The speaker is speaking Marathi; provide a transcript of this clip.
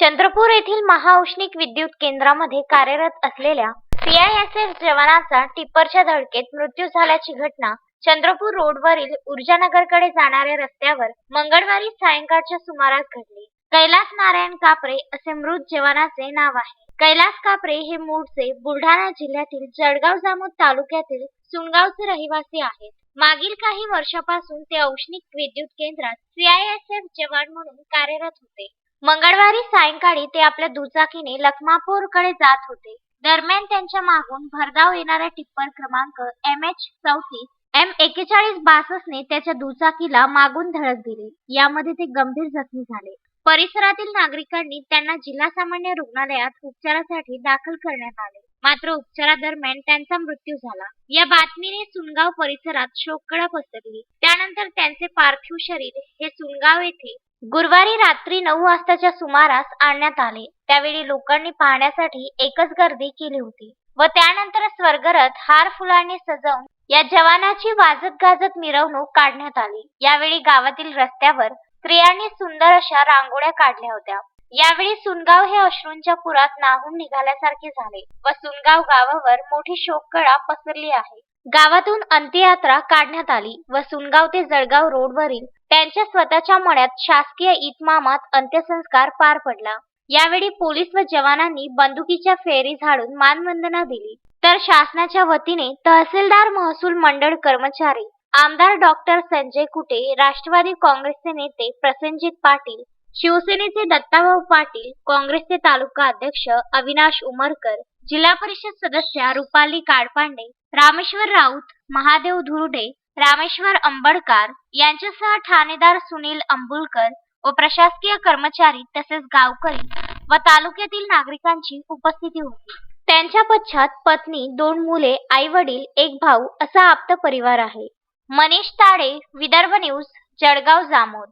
चंद्रपूर येथील महाऔष्णिक विद्युत केंद्रामध्ये कार्यरत असलेल्या सीआयएसएफ जवानाचा टिप्परच्या धडकेत मृत्यू झाल्याची घटना चंद्रपूर रोडवरील ऊर्जानगरकडे जाणाऱ्या रस्त्यावर मंगळवारी सायंकाळच्या सुमारास घडली. कैलास नारायण कापरे असे मृत जवानाचे नाव आहे. कैलास कापरे हे मूळचे बुलढाणा जिल्ह्यातील जळगाव जामोद तालुक्यातील सुनगावचे रहिवासी आहेत. मागील काही वर्षापासून ते औष्णिक विद्युत केंद्रात सीआयएसएफ जवान म्हणून कार्यरत होते. मंगळवारी सायंकाळी ते आपल्या दुचाकीने लखमापूरकडे जात होते. दरम्यान त्यांच्या मागून भरधाव येणाऱ्या टिप्पर क्रमांक एम एच चौतीस एम एकेचाळीस बासष्टने त्याच्या दुचाकीला मागून धडक दिली. यामध्ये ते गंभीर जखमी झाले. परिसरातील नागरिकांनी त्यांना जिल्हा सामान्य रुग्णालयात उपचारासाठी दाखल करण्यात आले. मात्र उपचारादरम्यान त्यांचा मृत्यू झाला. या बातमीने सुनगाव परिसरात शोककळा पसरली. त्यानंतर त्यांचे पार्थिव शरीर हे सुनगाव येथे गुरुवारी रात्री नऊ वाजताच्या सुमारास आणण्यात आले. त्यावेळी लोकांनी पाहण्यासाठी एकच गर्दी केली होती व त्यानंतर स्वर्गरथ हार फुलांनी सजवून या जवानाची वाजत गाजत मिरवणूक काढण्यात आली. यावेळी गावातील रस्त्यावर स्त्रियांनी सुंदर अशा रांगोळ्या काढल्या होत्या. यावेळी सुनगाव हे अश्रूंच्या पुरात नाहून निघाल्यासारखे झाले व सुनगाव गावावर मोठी शोककळा पसरली आहे. गावातून अंत्ययात्रा काढण्यात आली व सुनगाव ते जळगाव रोडवरील त्यांच्या स्वतःच्या मण्यात शासकीय इतमामात अंत्यसंस्कार पार पडला. यावेळी पोलीस व जवानांनी बंदुकीच्या फेरी झाडून मानवंदना दिली. तर शासनाच्या वतीने तहसीलदार महसूल मंडळ कर्मचारी आमदार डॉक्टर संजय कुटे राष्ट्रवादी काँग्रेसचे नेते प्रसेनजित पाटील शिवसेनेचे दत्ताभाऊ पाटील काँग्रेसचे तालुका अध्यक्ष अविनाश उमरकर जिल्हा परिषद सदस्या रुपाली काडपांडे रामेश्वर राऊत महादेव धुर्डे रामेश्वर अंबडकर यांच्यासह ठाणेदार सुनील अंबुलकर व प्रशासकीय कर्मचारी तसेच गावकरी व तालुक्यातील नागरिकांची उपस्थिती होती. त्यांच्या पश्चात पत्नी दोन मुले आई वडील एक भाऊ असा आप्त परिवार आहे. मनीष ताडे विदर्भ न्यूज जळगाव जामोद.